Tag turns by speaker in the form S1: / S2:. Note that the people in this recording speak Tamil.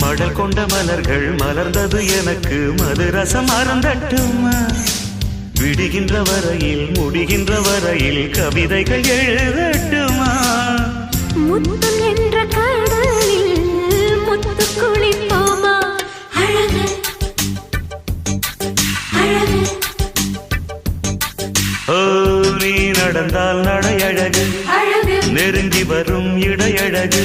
S1: மடல் கொண்ட மலர்கள் மலர்ந்தது எனக்கு மதுரசம் மறந்தட்டும் விடுகின்ற வரையில் முடிகின்ற வரையில் கவிதைகள் எழுதட்டுமா?
S2: முத்தம் என்ற
S1: ஓ நீ நடந்தால் நடையழகு.
S2: அழகு.
S1: நெருங்கி வரும் இடையழகு.